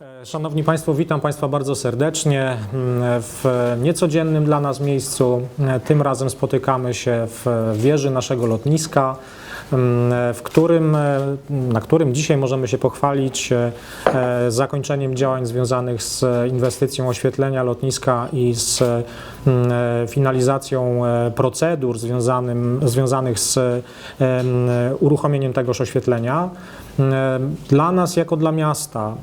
E, Szanowni Państwo, witam Państwa bardzo serdecznie mm, w niecodziennym dla nas miejscu. E, Tym razem spotykamy się w wieży naszego lotniska, w którym, e, na którym dzisiaj możemy się pochwalić e, e, zakończeniem działań związanych z inwestycją oświetlenia lotniska i z finalizacją procedur związanym, związanych z em, uruchomieniem tegoż oświetlenia. Dla nas, jako dla miasta,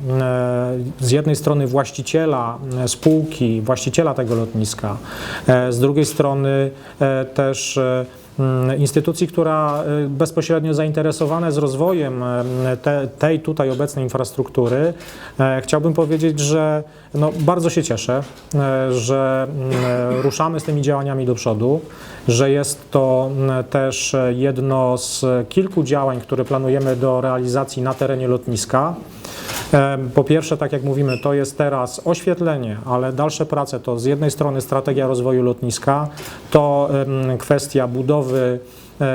z jednej strony właściciela spółki, właściciela tego lotniska, z drugiej strony też instytucji, która e, bezpośrednio zainteresowana jest rozwojem e, te, tej tutaj obecnej infrastruktury, e, chciałbym powiedzieć, że no, bardzo się cieszę, e, że mm, ruszamy z tymi działaniami do przodu, że jest to mm, też jedno z kilku działań, które planujemy do realizacji na terenie lotniska. Po pierwsze, tak jak mówimy, to jest teraz oświetlenie, ale dalsze prace to z jednej strony strategia rozwoju lotniska, to kwestia budowy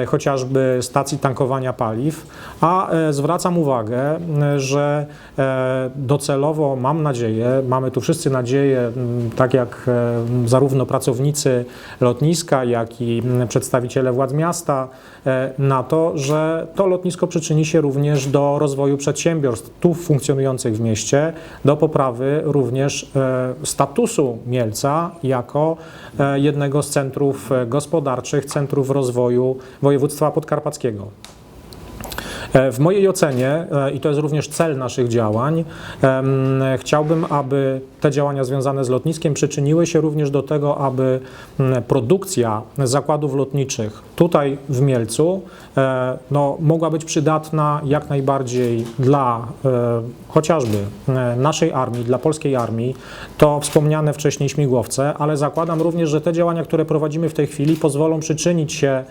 chociażby stacji tankowania paliw, a e, zwracam uwagę, m, że e, docelowo mam nadzieję, mamy tu wszyscy nadzieję, tak jak e, zarówno pracownicy lotniska, jak i przedstawiciele władz miasta, e, na to, że to lotnisko przyczyni się również do rozwoju przedsiębiorstw tu funkcjonujących w mieście, do poprawy również e, statusu Mielca jako e, jednego z centrów e, gospodarczych, centrów rozwoju województwa podkarpackiego. E, W mojej ocenie, e, i to jest również cel naszych działań, chciałbym, aby te działania związane z lotniskiem przyczyniły się również do tego, aby produkcja zakładów lotniczych tutaj w Mielcu e, no, mogła być przydatna jak najbardziej dla chociażby naszej armii, dla polskiej armii. To wspomniane wcześniej śmigłowce, ale zakładam również, że te działania, które prowadzimy w tej chwili, pozwolą przyczynić się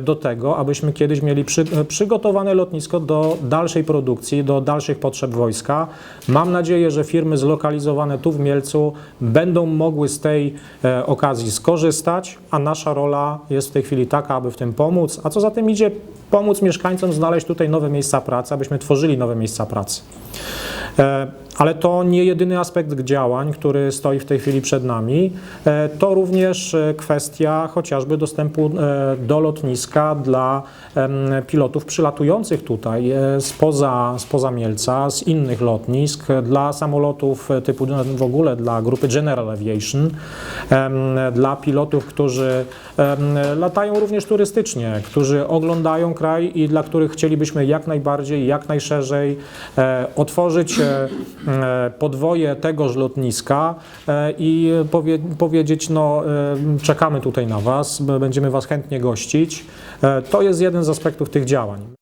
do tego, abyśmy kiedyś mieli przy, przygotowane lotnisko do dalszej produkcji, do dalszych potrzeb wojska. Mam nadzieję, że firmy zlokalizowane tu w Mielcu będą mogły z tej e, okazji skorzystać, a nasza rola jest w tej chwili taka, aby w tym pomóc, a co za tym idzie, pomóc mieszkańcom znaleźć tutaj nowe miejsca pracy, abyśmy tworzyli nowe miejsca pracy. Ale to nie jedyny aspekt działań, który stoi w tej chwili przed nami. E, To również e, kwestia chociażby dostępu e, do lotniska dla pilotów przylatujących tutaj spoza, spoza Mielca, z innych lotnisk, dla samolotów typu w ogóle dla grupy General Aviation, dla pilotów, którzy latają również turystycznie, którzy oglądają kraj i dla których chcielibyśmy jak najbardziej, jak najszerzej otworzyć podwoje tegoż lotniska e, i powie, powiedzieć, no e, czekamy tutaj na Was, będziemy Was chętnie gościć. E, To jest jeden z aspektów tych działań.